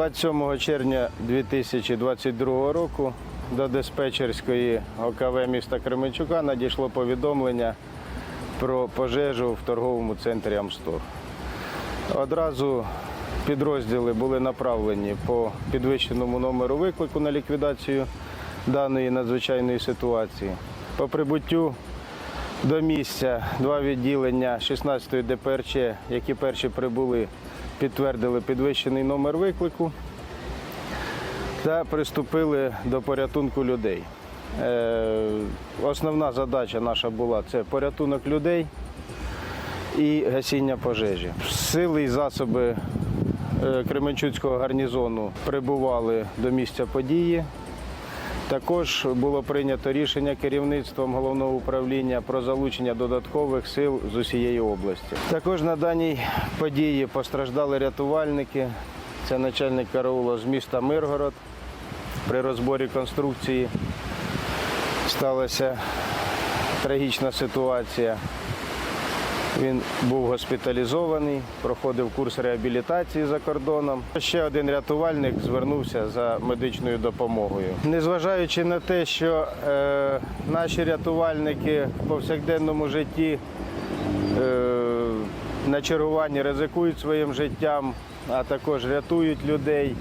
27 червня 2022 року до диспетчерської ОКВ міста Кременчука надійшло повідомлення про пожежу в торговому центрі Амстор. Одразу підрозділи були направлені по підвищеному номеру виклику на ліквідацію даної надзвичайної ситуації. По прибуттю до місця два відділення 16-ї ДПРЧ, які перші прибули, підтвердили підвищений номер виклику та приступили до порятунку людей. Е, Основна задача наша була це порятунок людей і гасіння пожежі. Сили і засоби е, Кременчуцького гарнізону прибували до місця події. Також було прийнято рішення керівництвом головного управління про залучення додаткових сил з усієї області. Також на даній події постраждали рятувальники. Це начальник караулу з міста Миргород. При розборі конструкції сталася трагічна ситуація. Він був госпіталізований, проходив курс реабілітації за кордоном. Ще один рятувальник звернувся за медичною допомогою. Незважаючи на те, що е, наші рятувальники в повсякденному житті е, на чергуванні ризикують своїм життям, а також рятують людей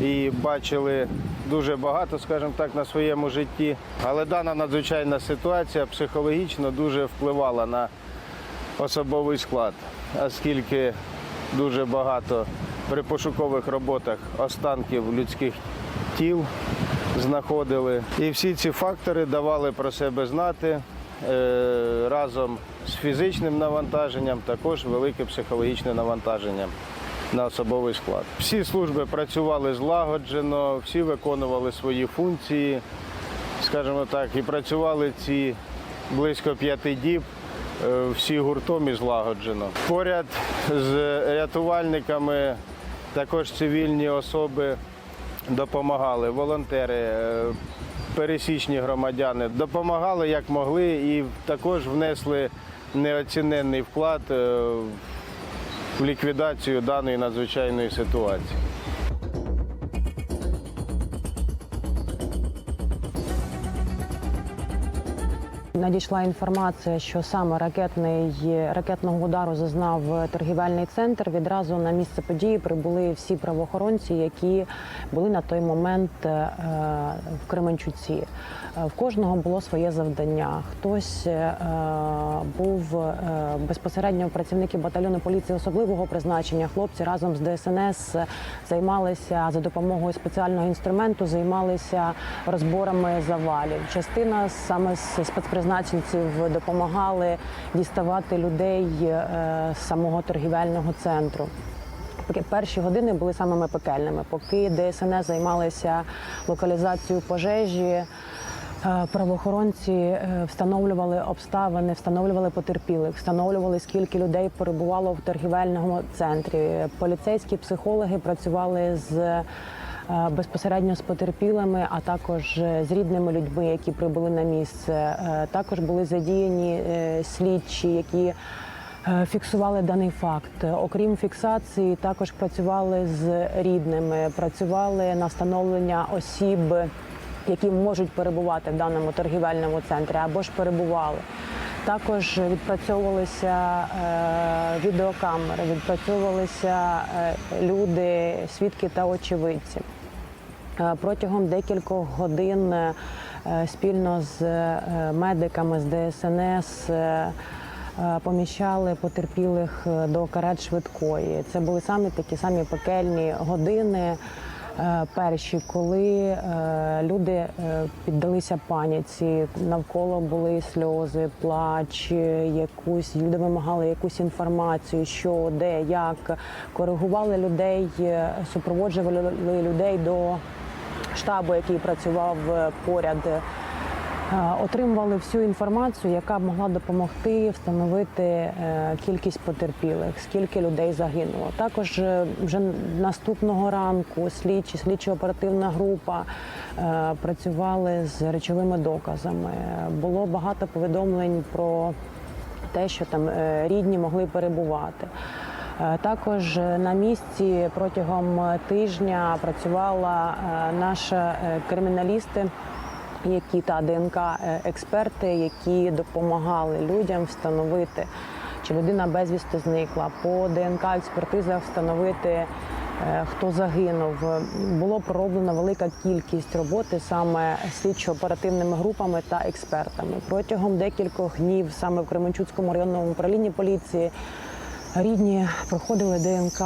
і бачили дуже багато, скажімо так, на своєму житті. Але дана надзвичайна ситуація психологічно дуже впливала на особовий склад, оскільки дуже багато при пошукових роботах останків людських тіл знаходили. І всі ці фактори давали про себе знати е, разом з фізичним навантаженням, також велике психологічне навантаження на особовий склад. Всі служби працювали злагоджено, всі виконували свої функції, скажімо так, і працювали ці близько п'яти діб всі гуртом і злагоджено. Поряд з рятувальниками також цивільні особи допомагали, волонтери, е, пересічні громадяни допомагали як могли і також внесли неоціненний вклад е, в ліквідацію даної надзвичайної ситуації. Надійшла інформація, що саме ракетний ракетного удару зазнав торгівельний центр. Відразу на місце події прибули всі правоохоронці, які були на той момент е, в Кременчуці. Е, В кожного було своє завдання. Хтось е, був е, безпосередньо працівники батальйону поліції особливого призначення. Хлопці разом з ДСНС займалися за допомогою спеціального інструменту, займалися розборами завалів. Частина саме спецпризначенців допомагали діставати людей з самого торгівельного центру. Перші години були самими пекельними. Поки ДСНС займалися локалізацією пожежі, правоохоронці е, встановлювали обставини, встановлювали потерпілих, встановлювали, скільки людей перебувало в торгівельному центрі. Поліцейські психологи працювали з е, безпосередньо з потерпілими, а також е, з рідними людьми, які прибули на місце. Е, Також були задіяні е, слідчі, які е, фіксували даний факт. Окрім фіксації, також працювали з рідними, працювали на встановлення осіб, які можуть перебувати в даному торгівельному центрі або ж перебували. Також відпрацьовувалися е, відеокамери, відпрацьовувалися е, люди, свідки та очевидці. Е, Протягом декількох годин спільно з медиками з ДСНС поміщали потерпілих до карет швидкої. Це були саме такі самі пекельні години. Е, Перші, коли е, люди е, піддалися паніці, навколо були сльози, плач, якусь люди вимагали якусь інформацію, що де, як коригували людей, супроводжували людей до штабу, який працював поряд, отримували всю інформацію, яка б могла допомогти встановити е, кількість потерпілих, скільки людей загинуло. Також е, вже наступного ранку слідчі, слідчо-оперативна група е, працювали з речовими доказами. Було багато повідомлень про те, що там е, рідні могли перебувати. Е, Також е, на місці протягом е, тижня працювала е, наша е, криміналісти, які та ДНК е, які допомагали людям встановити, чи людина безвісти зникла. По ДНК експертизах встановити. е, Хто загинув, було пророблено велика кількість роботи саме слідчо-оперативними групами та експертами. Протягом декількох днів саме в Кременчуцькому районному управлінні поліції Рідні проходили ДНК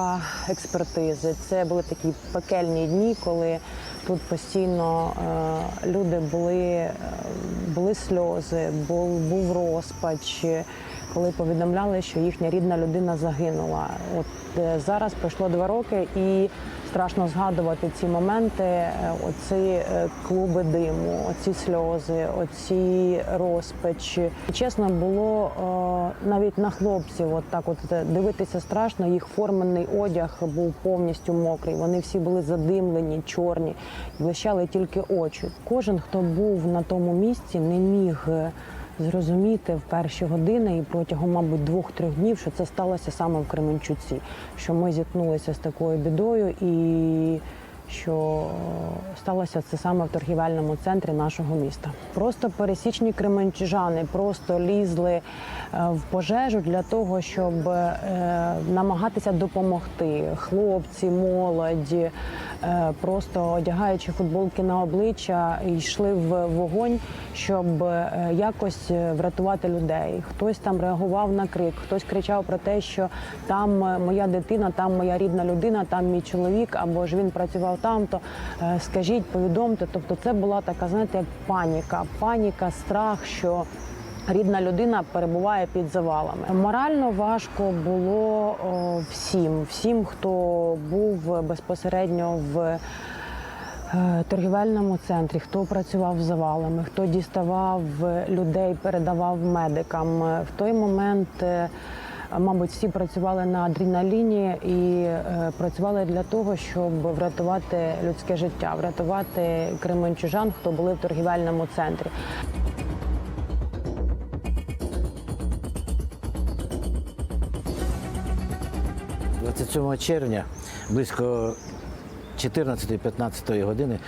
експертизи. Це були такі пекельні дні, коли тут постійно е, люди були, е, були сльози, був, був розпач, коли повідомляли, що їхня рідна людина загинула. От е, зараз пройшло два роки і страшно згадувати ці моменти, е, оці е, клуби диму, оці сльози, оці розпачі. Чесно, було навіть на хлопців, от так от дивитися страшно. Їх форменний одяг був повністю мокрий. Вони всі були задимлені, чорні, блищали тільки очі. Кожен, хто був на тому місці, не міг. Зрозуміти в перші години і протягом, мабуть, двох-трьох днів, що це сталося саме в Кременчуці, що ми зіткнулися з такою бідою і що сталося це саме в торгівельному центрі нашого міста. Просто пересічні кременчужани просто лізли е, в пожежу для того, щоб е, намагатися допомогти. Хлопці, молодь, е, просто одягаючи футболки на обличчя, йшли в вогонь, щоб якось врятувати людей. Хтось там реагував на крик, хтось кричав про те, що там моя дитина, там моя рідна людина, там мій чоловік, або ж він працював там, то е, скажіть, повідомте. Тобто, це була така, знаєте, як паніка, паніка, страх, що. Рідна людина перебуває під завалами. Морально важко було всім, всім, хто був безпосередньо в е, торгівельному центрі, хто працював з завалами, хто діставав людей, передавав медикам. В той момент, е, мабуть, всі працювали на адреналіні і е, працювали для того, щоб врятувати людське життя, врятувати кременчужан, хто були в торгівельному центрі. 27 червня близько 14-15 години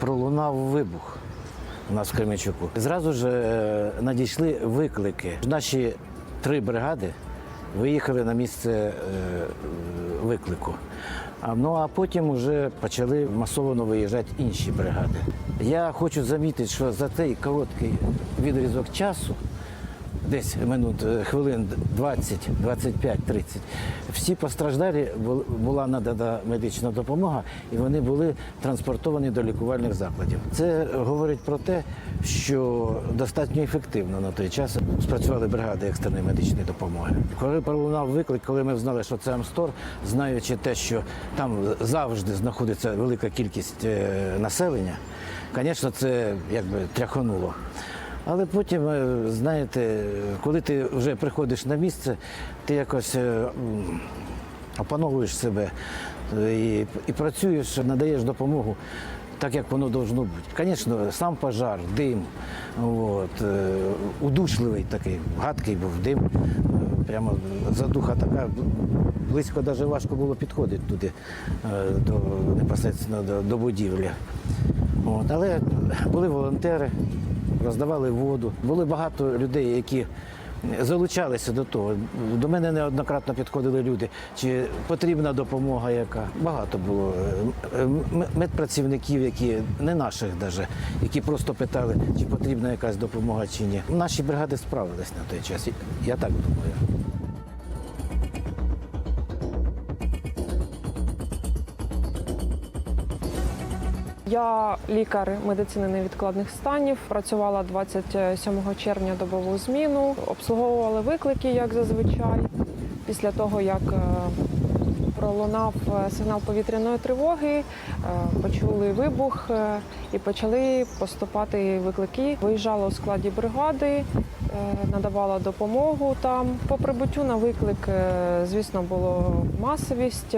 пролунав вибух у нас в Кременчуку. Зразу ж е, надійшли виклики. Наші три бригади виїхали на місце е, виклику. Ну а потім вже почали масово виїжджати інші бригади. Я хочу замітити, що за цей короткий відрізок часу десь минут е, хвилин 20, 25, 30. Всі постраждалі була надана медична допомога, і вони були транспортовані до лікувальних закладів. Це говорить про те, що достатньо ефективно на той час спрацювали бригади екстреної медичної допомоги. Коли пролунав виклик, коли ми знали, що це Амстор, знаючи те, що там завжди знаходиться велика кількість е, населення, звісно, це якби тряхануло. Але потім, е, знаєте, коли ти вже приходиш на місце, ти якось е, опановуєш себе е, і, і працюєш, надаєш допомогу так, як воно должно бути. Звісно, сам пожар, дим, от, удушливий такий, гадкий був дим. Прямо задуха така, близько навіть важко було підходити туди, до, непосередньо до, до будівлі. От, але були волонтери, роздавали воду. Були багато людей, які залучалися до того. До мене неоднократно підходили люди, чи потрібна допомога яка. Багато було медпрацівників, які не наших даже, які просто питали, чи потрібна якась допомога чи ні. Наші бригади справились на той час. Я так думаю. Я лікар медицини невідкладних станів. Працювала 27 червня добову зміну, обслуговували виклики, як зазвичай. Після того, як е, пролунав е, сигнал повітряної тривоги, е, почули вибух і почали поступати виклики. Виїжджала у складі бригади, надавала допомогу там. По прибуттю на виклик, звісно, було масовість.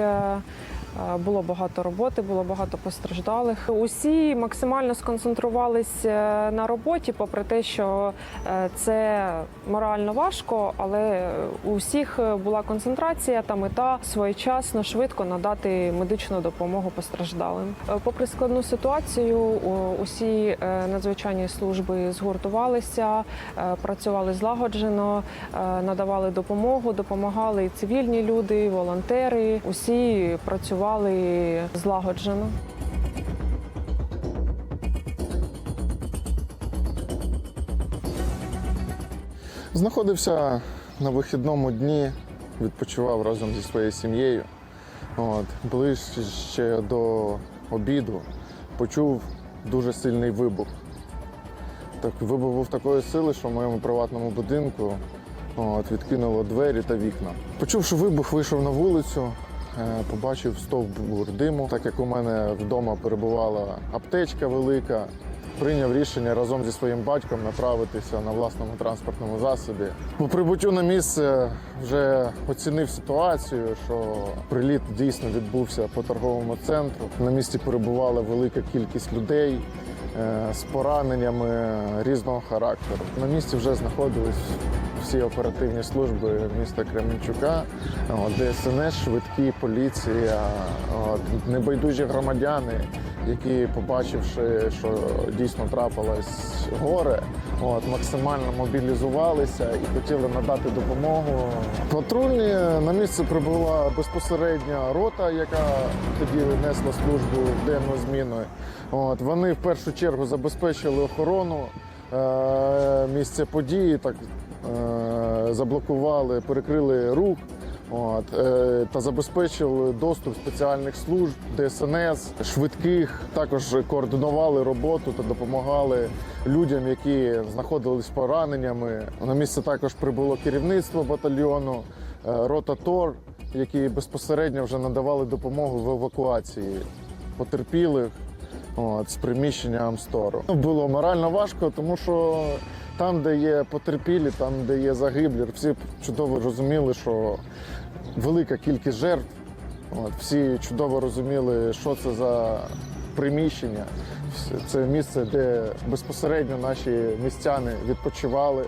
Е, Е, Було багато роботи, було багато постраждалих. Усі максимально сконцентрувалися на роботі, попри те, що е, це морально важко, але у всіх була концентрація та мета своєчасно, швидко надати медичну допомогу постраждалим. Е, Попри складну ситуацію, усі е, надзвичайні служби згуртувалися, е, працювали злагоджено, е, надавали допомогу, допомагали і цивільні люди, волонтери. Усі працювали злагоджено. Знаходився на вихідному дні, відпочивав разом зі своєю сім'єю. От, ближче до обіду почув дуже сильний вибух. Так, вибух був такої сили, що в моєму приватному будинку от, відкинуло двері та вікна. Почувши вибух, вийшов на вулицю, побачив стовбур диму. Так як у мене вдома перебувала аптечка велика, прийняв рішення разом зі своїм батьком направитися на власному транспортному засобі. По прибуттю на місце вже оцінив ситуацію, що приліт дійсно відбувся по торговому центру. На місці перебувала велика кількість людей е, з пораненнями різного характеру. На місці вже знаходились всі оперативні служби міста Кременчука, ДСНС, швидкі, поліція, небайдужі громадяни, які, побачивши, що дійсно трапилось горе, от, максимально мобілізувалися і хотіли надати допомогу. Патрульні на місце прибула безпосередня рота, яка тоді несла службу денну зміну. От, вони в першу чергу забезпечили охорону е, місця події, так е, заблокували, перекрили рух. От, е, та забезпечили доступ спеціальних служб, ДСНС, швидких. Також координували роботу та допомагали людям, які знаходились пораненнями. На місце також прибуло керівництво батальйону, е, рота ТОР, які безпосередньо вже надавали допомогу в евакуації потерпілих от, з приміщення Амстору. Було морально важко, тому що там, де є потерпілі, там, де є загиблі, всі чудово розуміли, що велика кількість жертв. От, всі чудово розуміли, що це за приміщення. Це місце, де безпосередньо наші містяни відпочивали.